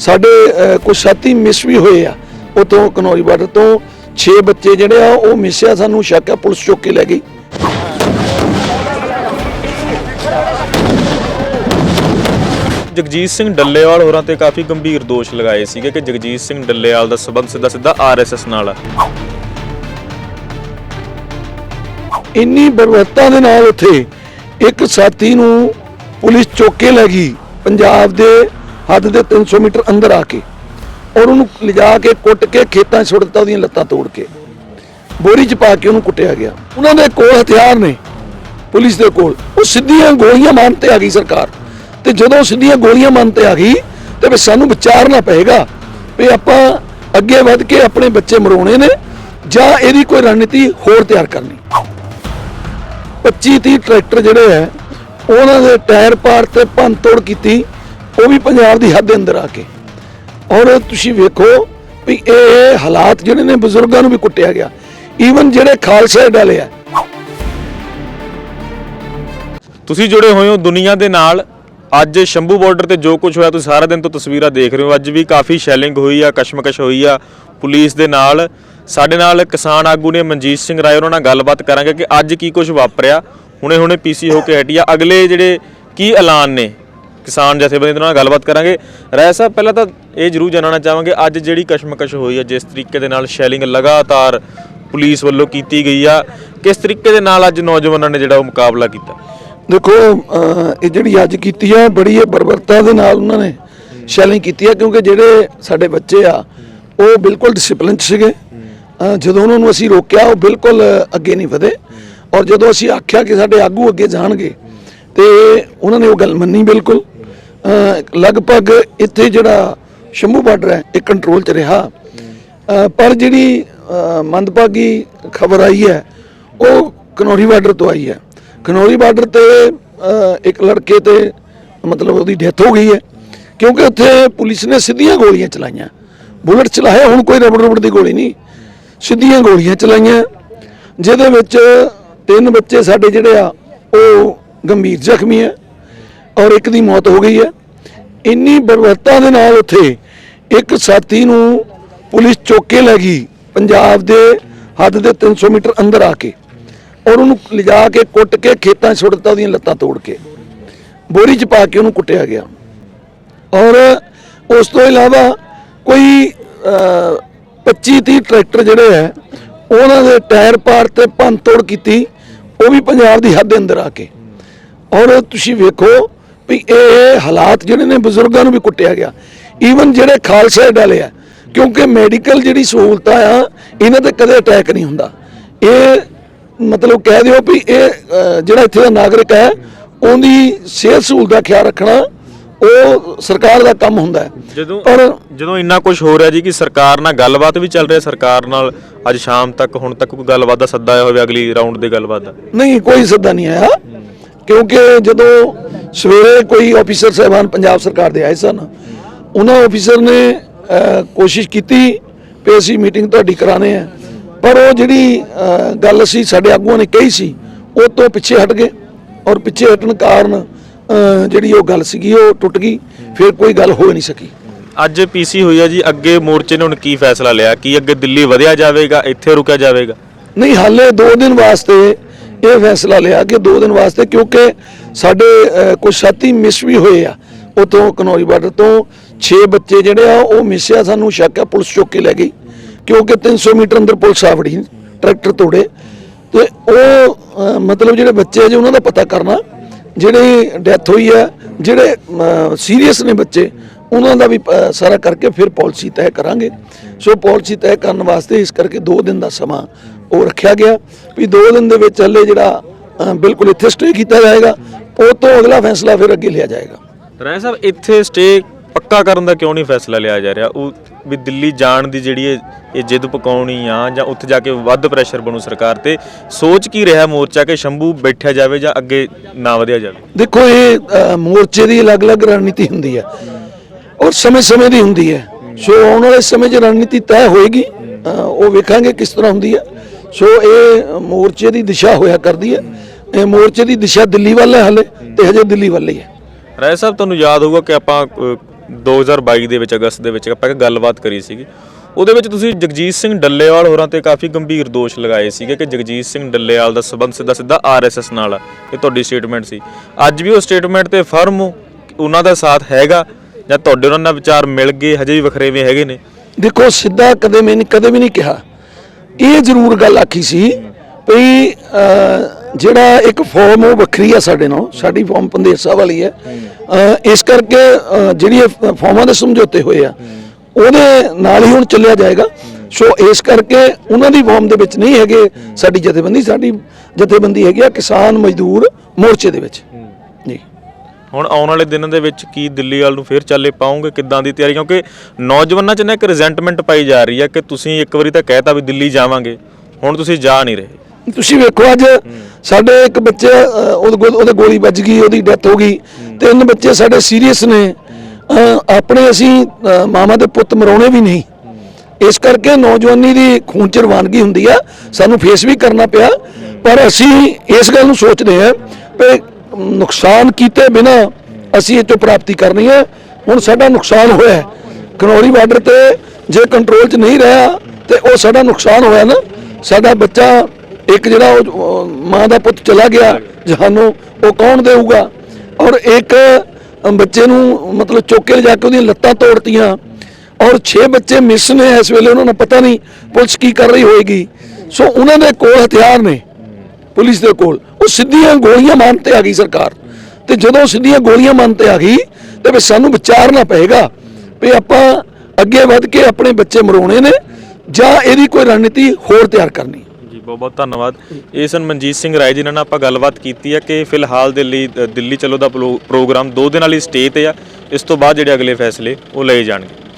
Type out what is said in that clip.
ਸਾਡੇ ਕੁਝ ਸਾਥੀ ਮਿਸ ਵੀ ਹੋਏ ਆ। ਉਤੋਂ ਕਨੌਰੀ ਬਾਰਡਰ ਤੋਂ 6 ਬੱਚੇ ਜਿਹੜੇ ਆ ਉਹ ਮਿਸਿਆ ਸਾਨੂੰ ਸ਼ੱਕ ਆ ਪੁਲਿਸ ਚੁੱਕ ਕੇ ਲੈ ਗਈ। ਜਗਜੀਤ ਸਿੰਘ ਡੱਲੇਵਾਲ ਹੋਰਾਂ ਤੇ ਕਾਫੀ ਗੰਭੀਰ ਦੋਸ਼ ਲਗਾਏ ਸੀਗੇ ਕਿ ਜਗਜੀਤ ਸਿੰਘ ਡੱਲੇਵਾਲ ਦਾ ਸਬੰਧ ਸਿੱਧਾ ਸਿੱਧਾ ਆਰਐਸਐਸ ਨਾਲ ਆ। ਇੰਨੀ ਬਰਬਰਤਾ ਦੇ ਨਾਲ ਉੱਥੇ ਇੱਕ ਸਾਥੀ ਨੂੰ ਪੁਲਿਸ ਚੁੱਕ ਕੇ ਲੈ ਗਈ ਪੰਜਾਬ ਦੇ ਹੱਦ ਦੇ 300 ਮੀਟਰ ਅੰਦਰ ਆ ਕੇ ਔਰ ਉਹਨੂੰ ਲਿਜਾ ਕੇ ਕੁੱਟ ਕੇ ਖੇਤਾਂ 'ਚ ਸੁੱਟ ਦਿੱਤਾ ਉਹਦੀਆਂ ਲੱਤਾਂ ਤੋੜ ਕੇ। ਬੋਰੀ 'ਚ ਪਾ ਕੇ ਉਹਨੂੰ ਕੁੱਟਿਆ ਗਿਆ। ਉਹਨਾਂ ਦੇ ਕੋਲ ਹਥਿਆਰ ਨੇ, ਪੁਲਿਸ ਦੇ ਕੋਲ। ਉਹ ਸਿੱਧੀਆਂ ਗੋਲੀਆਂ ਮਾਰਨ ਤੇ ਆ ਗਈ ਸਰਕਾਰ। ਤੇ ਜਦੋਂ ਸਿੱਧੀਆਂ ਗੋਲੀਆਂ ਮਾਰਨ ਤੇ ਆ ਗਈ, ਤੇ ਫਿਰ ਸਾਨੂੰ ਵਿਚਾਰਨਾ ਪਏਗਾ ਵੀ ਆਪਾਂ ਅੱਗੇ ਵੱਧ ਕੇ ਆਪਣੇ ਬੱਚੇ ਮਰਾਉਣੇ ਨੇ ਜਾਂ ਇਹਦੀ ਕੋਈ ਰਣਨੀਤੀ ਹੋਰ ਤਿਆਰ ਕਰਨੀ। 25 30 ਟਰੈਕਟਰ ਜਿਹੜੇ ਹੈ, ਉਹਨਾਂ ਦੇ ਟਾਇਰ ਪਾੜ ਤੇ ਭੰਨ ਤੋੜ ਕੀਤੀ। ਉਹ ਵੀ ਪੰਜਾਬ ਦੀ ਹੱਦ ਦੇ ਅੰਦਰ ਆ ਕੇ। ਔਰ ਤੁਸੀਂ ਵੇਖੋ ਵੀ ਇਹ ਹਾਲਾਤ ਜਿਹੜੇ ਨੇ ਬਜ਼ੁਰਗਾਂ ਨੂੰ ਵੀ ਕੁੱਟਿਆ ਗਿਆ। ਈਵਨ ਜਿਹੜੇ ਖਾਲਸਾ ਡਾਲੇ ਆ। ਤੁਸੀਂ ਜੁੜੇ ਹੋਏ ਹੋ ਦੁਨੀਆ ਦੇ ਨਾਲ। ਅੱਜ ਸ਼ੰਭੂ ਬਾਰਡਰ ਤੇ ਜੋ ਕੁਝ ਹੋਇਆ, ਤੁਸੀਂ ਸਾਰਾ ਦਿਨ ਤੋਂ ਤਸਵੀਰਾਂ ਦੇਖ ਰਹੇ ਹੋ। ਅੱਜ ਵੀ ਕਾਫੀ ਸ਼ੈਲਿੰਗ ਹੋਈ ਆ, ਕਸ਼ਮਕਸ਼ ਹੋਈ ਆ ਪੁਲਿਸ ਦੇ ਨਾਲ। ਸਾਡੇ ਨਾਲ ਕਿਸਾਨ ਆਗੂ ਨੇ ਮਨਜੀਤ ਸਿੰਘ ਰਾਏ, ਉਹਨਾਂ ਨਾਲ ਗੱਲਬਾਤ ਕਰਾਂਗੇ ਕਿ ਅੱਜ ਕੀ ਕੁਝ ਵਾਪਰਿਆ। ਹੁਣੇ ਹੁਣੇ ਪੀਸੀ ਹੋ ਕੇ ਹਟੀ ਆ। ਅਗਲੇ ਜਿਹੜੇ ਕੀ ਐਲਾਨ ਨੇ ਕਿਸਾਨ ਜਥੇਬੰਦੀ ਦੇ ਨਾਲ ਗੱਲਬਾਤ ਕਰਾਂਗੇ। ਰਾਏ ਸਾਹਿਬ, ਪਹਿਲਾਂ ਤਾਂ ਇਹ ਜ਼ਰੂਰ ਜਾਣਨਾ ਚਾਹਾਂਗੇ, ਅੱਜ ਜਿਹੜੀ ਕਸ਼ਮਕਸ਼ ਹੋਈ ਆ ਜਿਸ ਤਰੀਕੇ ਦੇ ਨਾਲ ਸ਼ੈਲਿੰਗ ਲਗਾਤਾਰ ਪੁਲਿਸ ਵੱਲੋਂ ਕੀਤੀ ਗਈ ਆ, ਕਿਸ ਤਰੀਕੇ ਦੇ ਨਾਲ ਅੱਜ ਨੌਜਵਾਨਾਂ ਨੇ ਜਿਹੜਾ ਉਹ ਮੁਕਾਬਲਾ ਕੀਤਾ? ਦੇਖੋ ਇਹ ਜਿਹੜੀ ਅੱਜ ਕੀਤੀ ਹੈ ਬੜੀ ਇਹ ਬਰਬਰਤਾ ਦੇ ਨਾਲ ਉਹਨਾਂ ਨੇ ਸ਼ੈਲਿੰਗ ਕੀਤੀ ਹੈ ਕਿਉਂਕਿ ਜਿਹੜੇ ਸਾਡੇ ਬੱਚੇ ਆ, ਉਹ ਬਿਲਕੁਲ ਡਿਸਪਲਿਨ ਚ ਸੀਗੇ ਜਦੋਂ ਉਹਨਾਂ ਨੂੰ ਅਸੀਂ ਰੋਕਿਆ, ਉਹ ਬਿਲਕੁਲ ਅੱਗੇ ਨਹੀਂ ਵਧੇ। ਔਰ ਜਦੋਂ ਅਸੀਂ ਆਖਿਆ ਕਿ ਸਾਡੇ ਆਗੂ ਅੱਗੇ ਜਾਣਗੇ, ਤੇ ਉਹਨਾਂ ਨੇ ਉਹ ਗੱਲ ਮੰਨੀ ਬਿਲਕੁਲ। ਲਗਭਗ ਇੱਥੇ ਜਿਹੜਾ ਸ਼ੰਭੂ ਬਾਰਡਰ ਹੈ, ਇਹ ਕੰਟਰੋਲ ਚ ਰਿਹਾ। ਪਰ ਜਿਹੜੀ ਮੰਦਭਾਗੀ ਖਬਰ ਆਈ ਹੈ, ਉਹ ਕਨੌਰੀ ਬਾਰਡਰ ਤੋਂ ਆਈ ਹੈ। ਕਨੌਰੀ ਬਾਰਡਰ ਤੇ ਇੱਕ ਲੜਕੇ ਤੇ ਮਤਲਬ ਉਹਦੀ ਡੈਥ ਹੋ ਗਈ ਹੈ, ਕਿਉਂਕਿ ਉੱਥੇ ਪੁਲਿਸ ਨੇ ਸਿੱਧੀਆਂ ਗੋਲੀਆਂ ਚਲਾਈਆਂ। ਬੁਲਟ ਚਲਾਇਆ, ਹੁਣ ਕੋਈ ਰਬੜ ਰਬੜ ਦੀ ਗੋਲੀ ਨਹੀਂ। ਸਿੱਧੀਆਂ ਗੋਲੀਆਂ ਚਲਾਈਆਂ, ਜਿਹਦੇ ਵਿੱਚ ਤਿੰਨ ਬੱਚੇ ਸਾਡੇ ਜਿਹੜੇ ਆ, ਉਹ ਗੰਭੀਰ ਜ਼ਖਮੀ ਹੈ। ਔਰ ਇੱਕ ਦੀ ਮੌਤ ਹੋ ਗਈ ਹੈ। ਇੰਨੀ ਬਰਬਰਤਾ ਦੇ ਨਾਲ ਉੱਥੇ ਇੱਕ ਸਾਥੀ ਨੂੰ ਪੁਲਿਸ ਚੁੱਕ ਲੈ ਗਈ, ਪੰਜਾਬ ਦੇ ਹੱਦ ਦੇ 300 ਮੀਟਰ ਅੰਦਰ ਆ ਕੇ। ਔਰ ਉਹਨੂੰ ਲਿਜਾ ਕੇ, ਕੁੱਟ ਕੇ, ਖੇਤਾਂ ਛੁੱਟ ਦਿੱਤਾ ਉਹਦੀਆਂ ਲੱਤਾਂ ਤੋੜ ਕੇ। ਬੋਰੀ 'ਚ ਪਾ ਕੇ ਉਹਨੂੰ ਕੁੱਟਿਆ ਗਿਆ। ਔਰ ਉਸ ਤੋਂ ਇਲਾਵਾ ਕੋਈ 25 30 ਟਰੈਕਟਰ ਜਿਹੜੇ ਹੈ, ਉਹਨਾਂ ਦੇ ਟਾਇਰ ਪਾਰ ਤੇ ਭੰਨ ਤੋੜ ਕੀਤੀ, ਉਹ ਵੀ ਪੰਜਾਬ ਦੀ ਹੱਦ ਦੇ ਅੰਦਰ ਆ ਕੇ। ਔਰ ਤੁਸੀਂ ਵੇਖੋ ਵੀ ਇਹ ਹਾਲਾਤ ਜਿਹੜੇ ਨੇ ਬਜ਼ੁਰਗਾਂ ਨੂੰ ਵੀ ਕੁੱਟਿਆ ਗਿਆ। ਈਵਨ ਜਿਹੜੇ ਖਾਲਸਾ ਡਾਲੇ ਆ ਕਿਉਂਕਿ ਮੈਡੀਕਲ ਜਿਹੜੀ ਸਹੂਲਤਾਂ ਆ ਇਹਨਾਂ ਤੇ ਕਦੇ ਅਟੈਕ ਨਹੀਂ ਹੁੰਦਾ। ਇਹ ਮਤਲਬ ਕਹਿ ਦਿਓ ਵੀ ਇਹ ਜਿਹੜਾ ਇੱਥੇ ਦਾ ਨਾਗਰਿਕ ਹੈ ਉਹਦੀ ਸਿਹਤ ਸਹੂਲਤ ਦਾ ਖਿਆਲ ਰੱਖਣਾ ਉਹ ਸਰਕਾਰ ਦਾ ਕੰਮ ਹੁੰਦਾ ਹੈ। ਜਦੋਂ ਪਰ ਜਦੋਂ ਇੰਨਾ ਕੁਝ ਹੋ ਰਿਹਾ ਜੀ ਕਿ ਸਰਕਾਰ ਨਾਲ ਗੱਲਬਾਤ ਵੀ ਚੱਲ ਰਹੀ ਹੈ ਸਰਕਾਰ ਨਾਲ ਅੱਜ ਸ਼ਾਮ ਤੱਕ ਹੁਣ ਤੱਕ ਕੋਈ ਗੱਲਬਾਤ ਦਾ ਸੱਦਾ ਆਇਆ ਹੋਵੇ ਅਗਲੀ ਰਾਊਂਡ ਦੇ ਗੱਲਬਾਤ ਦਾ? ਨਹੀਂ ਕੋਈ ਸੱਦਾ ਨਹੀਂ ਆਇਆ। ਕਿਉਂਕਿ ਜਦੋਂ ਸਵੇਰੇ ਕੋਈ ਆਫੀਸਰ ਸਾਹਿਬਾਨ ਪੰਜਾਬ ਸਰਕਾਰ ਦੇ ਆਏ ਸਨ ਉਹਨਾਂ ਆਫੀਸਰ ਨੇ ਕੋਸ਼ਿਸ਼ ਕੀਤੀ ਵੀ ਅਸੀਂ ਮੀਟਿੰਗ ਤੁਹਾਡੀ ਕਰਾਣੇ ਆ। ਪਰ ਉਹ ਜਿਹੜੀ ਗੱਲ ਸੀ ਸਾਡੇ ਆਗੂਆਂ ਨੇ ਕਹੀ ਸੀ ਉਹ ਤੋਂ ਪਿੱਛੇ ਹਟ ਗਏ ਔਰ ਪਿੱਛੇ ਹਟਣ ਕਾਰਨ ਜਿਹੜੀ ਉਹ ਗੱਲ ਸੀਗੀ ਉਹ ਟੁੱਟ ਗਈ। ਫਿਰ ਕੋਈ ਗੱਲ ਹੋ ਨਹੀਂ ਸਕੀ। ਅੱਜ ਪੀਸੀ ਹੋਈ ਹੈ ਜੀ ਅੱਗੇ ਮੋਰਚੇ ਨੇ ਹੁਣ ਕੀ ਫੈਸਲਾ ਲਿਆ? ਕੀ ਅੱਗੇ ਦਿੱਲੀ ਵਧਿਆ ਜਾਵੇਗਾ ਇੱਥੇ ਰੁਕਿਆ ਜਾਵੇਗਾ? ਨਹੀਂ ਹਾਲੇ 2 ਦਿਨ ਵਾਸਤੇ ਇਹ ਫੈਸਲਾ ਲਿਆ ਕਿ 2 ਦਿਨ ਵਾਸਤੇ ਕਿਉਂਕਿ ਸਾਡੇ ਅਹ, ਕੁਝ ਸਾਥੀ ਮਿਸ ਵੀ ਹੋਏ ਆ ਉਤੋਂ ਕਨੌਰੀ ਬਾਰਡਰ ਤੋਂ। 6 ਬੱਚੇ ਜਿਹੜੇ ਆ ਉਹ ਮਿਸ ਆ ਸਾਨੂੰ ਸ਼ੱਕ ਆ ਪੁਲਿਸ ਚੁੱਕ ਕੇ ਲੈ ਗਈ। ਕਿਉਂਕਿ 300 ਮੀਟਰ ਅੰਦਰ ਪੁਲਿਸ ਆ ਵੜੀ ਟਰੈਕਟਰ ਤੋੜੇ। ਤੇ ਉਹ ਮਤਲਬ ਜਿਹੜੇ ਬੱਚੇ ਆ ਜੀ ਉਹਨਾਂ ਦਾ ਪਤਾ ਕਰਨਾ ਜਿਹੜੇ ਡੈਥ ਹੋਈ ਹੈ ਜਿਹੜੇ ਸੀਰੀਅਸ ਨੇ ਬੱਚੇ ਉਹਨਾਂ ਦਾ ਵੀ ਸਾਰਾ ਕਰਕੇ ਫਿਰ ਪਾਲਿਸੀ ਤੈਅ ਕਰਾਂਗੇ। ਸੋ ਪਾਲਿਸੀ ਤੈਅ ਕਰਨ ਵਾਸਤੇ ਇਸ ਕਰਕੇ 2 ਦਿਨ ਦਾ ਸਮਾਂ ਉਹ ਰੱਖਿਆ ਗਿਆ ਵੀ 2 ਦਿਨ ਦੇ ਵਿੱਚ ਹੱਲੇ ਜਿਹੜਾ ਬਿਲਕੁਲ ਇੱਥੇ ਸਟੇ ਕੀਤਾ ਜਾਏਗਾ ਉਹ ਤੋਂ ਅਗਲਾ ਫੈਸਲਾ ਫਿਰ ਅੱਗੇ ਲਿਆ ਜਾਏਗਾ। ਰਾਏ ਸਾਹਿਬ ਇੱਥੇ ਸਟੇ ਪੱਕਾ ਕਰਨ ਦਾ ਕਿਉਂ ਨਹੀਂ ਫੈਸਲਾ ਲਿਆ ਜਾ ਰਿਹਾ? ਉਹ ਵੀ ਦਿੱਲੀ ਜਾਣ ਦੀ ਜਿਹੜੀ ਇਹ ਜਿੱਦ ਪਕਾਉਣੀ ਆ ਜਾਂ ਉੱਥੇ ਜਾ ਕੇ ਵੱਧ ਪ੍ਰੈਸ਼ਰ ਬਣੂ ਸਰਕਾਰ ਤੇ ਸੋਚ ਕੀ ਰਿਹਾ ਮੋਰਚਾ ਕਿ ਸ਼ੰਭੂ ਬੈਠਿਆ ਜਾਵੇ ਜਾਂ ਅੱਗੇ ਨਾ ਵਧਿਆ ਜਾਵੇ? ਦੇਖੋ ਇਹ ਮੋਰਚੇ ਦੀ ਅਲੱਗ-ਅਲੱਗ ਰਣਨੀਤੀ ਹੁੰਦੀ ਹੈ ਔਰ ਸਮੇਂ-ਸਮੇਂ ਦੀ ਹੁੰਦੀ ਹੈ। ਸੋ ਆਉਣ ਵਾਲੇ ਸਮੇਂ 'ਚ ਰਣਨੀਤੀ ਤੈਅ ਹੋਏਗੀ। ਉਹ ਵੇਖਾਂਗੇ ਕਿਸ ਤਰ੍ਹਾਂ ਹੁੰਦੀ ਹੈ। ਸੋ ਇਹ ਮੋਰਚੇ ਦੀ ਦਿਸ਼ਾ ਹੋਇਆ ਕਰਦੀ ਹੈ। ਇਹ ਮੋਰਚੇ ਦੀ ਦਿਸ਼ਾ ਦਿੱਲੀ ਵੱਲ ਹੈ ਹਲੇ ਤੇ ਹਜੇ ਦਿੱਲੀ ਵੱਲ ਹੀ ਹੈ। ਰਾਏ ਸਾਹਿਬ ਤੁਹਾਨੂੰ ਯਾਦ ਹੋਊਗਾ ਕਿ ਆਪਾਂ ਅ, 2022 ਦੇ ਵਿੱਚ ਅਗਸਤ ਦੇ ਵਿੱਚ ਆਪਾਂ ਇੱਕ ਗੱਲਬਾਤ ਕਰੀ ਸੀਗੀ। ਉਹਦੇ ਵਿੱਚ ਤੁਸੀਂ ਜਗਜੀਤ ਸਿੰਘ ਡੱਲੇਵਾਲ ਹੋਰਾਂ ਤੇ ਕਾਫੀ ਗੰਭੀਰ ਦੋਸ਼ ਲਗਾਏ ਸੀਗੇ ਕਿ ਜਗਜੀਤ ਸਿੰਘ ਡੱਲੇਵਾਲ ਦਾ ਸਬੰਧ ਸਿੱਧਾ ਸਿੱਧਾ ਆਰਐਸਐਸ ਨਾਲ ਆ ਇਹ ਤੁਹਾਡੀ ਸਟੇਟਮੈਂਟ ਸੀ। ਅੱਜ ਵੀ ਉਹ ਸਟੇਟਮੈਂਟ ਤੇ ਫਰਮ ਹੋ ਉਹਨਾਂ ਦਾ ਸਾਥ ਹੈਗਾ ਜਾਂ ਤੁਹਾਡੇ ਉਹਨਾਂ ਨਾਲ ਵਿਚਾਰ ਮਿਲ ਗਏ ਹਜੇ ਵੀ ਵਖਰੇਵੇਂ ਹੈਗੇ ਨੇ? ਦੇਖੋ ਸਿੱਧਾ ਕਦੇ ਮੈਂ ਕਦੇ ਵੀ ਨਹੀਂ ਕਿਹਾ। ਇਹ ਜ਼ਰੂਰ ਗੱਲ ਆਖੀ ਸੀ ਵੀ ਜਿਹੜਾ ਇੱਕ ਫਾਰਮ ਉਹ ਵੱਖਰੀ ਆ ਸਾਡੇ ਨਾਲ ਸਾਡੀ ਫਾਰਮ ਸਾਹਿਬ ਵਾਲੀ ਹੈ। ਇਸ ਕਰਕੇ ਅਹ, ਜਿਹੜੀ ਫਾਰਮਾਂ ਦੇ ਸਮਝੌਤੇ ਹੋਏ ਆ ਉਹਦੇ ਨਾਲ ਹੀ ਹੁਣ ਚੱਲਿਆ ਜਾਏਗਾ। ਸੋ ਇਸ ਕਰਕੇ ਉਹਨਾਂ ਦੀ ਫਾਰਮ ਦੇ ਵਿੱਚ ਨਹੀਂ ਹੈਗੇ ਸਾਡੀ ਜਥੇਬੰਦੀ ਸਾਡੀ ਜਥੇਬੰਦੀ ਹੈਗੀ ਆ ਕਿਸਾਨ ਮਜ਼ਦੂਰ ਮੋਰਚੇ ਦੇ ਵਿੱਚ। ਹੁਣ ਆਉਣ ਵਾਲੇ ਦਿਨਾਂ ਦੇ ਵਿੱਚ ਕੀ ਦਿੱਲੀ ਵੱਲ ਨੂੰ ਫੇਰ ਚੱਲੇ ਪਾਉਂਗੇ ਕਿੱਦਾਂ ਦੀ ਤਿਆਰੀ? ਕਿਉਂਕਿ ਨੌਜਵਾਨਾਂ 'ਚ ਨਾ ਇੱਕ ਰਿਜ਼ੈਂਟਮੈਂਟ ਪਾਈ ਜਾ ਰਹੀ ਹੈ ਕਿ ਤੁਸੀਂ ਇੱਕ ਵਾਰੀ ਤਾਂ ਕਹਿਤਾ ਵੀ ਦਿੱਲੀ ਜਾਵਾਂਗੇ ਹੁਣ ਤੁਸੀਂ ਜਾ ਨਹੀਂ ਰਹੇ। ਤੁਸੀਂ ਵੇਖੋ ਅੱਜ ਸਾਡੇ ਇੱਕ ਬੱਚੇ ਉਹਦੇ ਗੋਲੀ ਵੱਜ ਗਈ ਉਹਦੀ ਡੈਥ ਹੋ ਗਈ। ਤਿੰਨ ਬੱਚੇ ਸਾਡੇ ਸੀਰੀਅਸ ਨੇ। ਆਪਣੇ ਅਸੀਂ ਮਾਵਾਂ ਦੇ ਪੁੱਤ ਮਰਾਉਣੇ ਵੀ ਨਹੀਂ। ਇਸ ਕਰਕੇ ਨੌਜਵਾਨੀ ਦੀ ਖੂਨ ਚ ਰਵਾਨਗੀ ਹੁੰਦੀ ਆ। ਸਾਨੂੰ ਫੇਸ ਵੀ ਕਰਨਾ ਪਿਆ। ਪਰ ਅਸੀਂ ਇਸ ਗੱਲ ਨੂੰ ਸੋਚਦੇ ਹਾਂ ਕਿ ਨੁਕਸਾਨ ਕੀਤੇ ਬਿਨਾ ਅਸੀਂ ਇਹ 'ਚੋਂ ਪ੍ਰਾਪਤੀ ਕਰਨੀ ਹੈ। ਹੁਣ ਸਾਡਾ ਨੁਕਸਾਨ ਹੋਇਆ ਹੈ। ਖਨੌਰੀ ਬਾਰਡਰ ਤੇ ਜੇ ਕੰਟਰੋਲ 'ਚ ਨਹੀਂ ਰਿਹਾ ਤੇ ਉਹ ਸਾਡਾ ਨੁਕਸਾਨ ਹੋਇਆ ਨਾ। ਸਾਡਾ ਬੱਚਾ ਇੱਕ ਜਿਹੜਾ ਉਹ- ਮਾਂ ਦਾ ਪੁੱਤ ਚਲਾ ਗਿਆ, ਜਹਾਨੋਂ, ਉਹ ਕੌਣ ਦੇਊਗਾ? ਔਰ ਇੱਕ ਬੱਚੇ ਨੂੰ ਮਤਲਬ ਚੁੱਕ ਲਿਜਾ ਕੇ ਉਹਦੀਆਂ ਲੱਤਾਂ ਤੋੜਤੀਆਂ। ਔਰ 6 ਬੱਚੇ ਮਿਸ ਨੇ ਇਸ ਵੇਲੇ, ਉਹਨਾਂ ਨੂੰ ਪਤਾ ਨਹੀਂ ਪੁਲਿਸ ਕੀ ਕਰ ਰਹੀ ਹੋਏਗੀ। ਸੋ ਉਹਨਾਂ ਦੇ ਕੋਲ ਹਥਿਆਰ ਨੇ। ਪੁਲਿਸ ਦੇ ਕੋਲ। ਉਹ ਸਿੱਧੀਆਂ ਗੋਲੀਆਂ ਮਾਰਨ ਤੇ ਆ ਗਈ ਸਰਕਾਰ। ਤੇ ਜਦੋਂ ਸਿੱਧੀਆਂ ਗੋਲੀਆਂ ਮਾਰਨ ਤੇ ਆ ਗਈ, ਤੇ ਵੀ ਸਾਨੂੰ ਵਿਚਾਰਨਾ ਪਏਗਾ ਵੀ ਆਪਾਂ ਅੱਗੇ ਵੱਧ ਕੇ ਆਪਣੇ ਬੱਚੇ ਮਰਾਉਣੇ ਨੇ ਜਾਂ ਇਹਦੀ ਕੋਈ ਰਣਨੀਤੀ ਹੋਰ ਤਿਆਰ ਕਰਨੀ। ਜੀ, ਬਹੁਤ ਬਹੁਤ ਧੰਨਵਾਦ। ਇਹ ਸਨ ਮਨਜੀਤ ਸਿੰਘ ਰਾਏ, ਜਿਨ੍ਹਾਂ ਨਾਲ ਆਪਾਂ ਗੱਲਬਾਤ ਕੀਤੀ ਹੈ ਕਿ ਫਿਲਹਾਲ ਦਿੱਲੀ ਦਿੱਲੀ ਚਲੋ ਦਾ ਪ੍ਰੋ- ਪ੍ਰੋਗਰਾਮ ਦੋ ਦਿਨਾਂ ਲਈ ਸਟੇ ਤੇ ਆ। ਇਸ ਤੋਂ ਬਾਅਦ ਜਿਹੜੇ ਅਗਲੇ ਫੈਸਲੇ ਉਹ ਲਏ ਜਾਣਗੇ।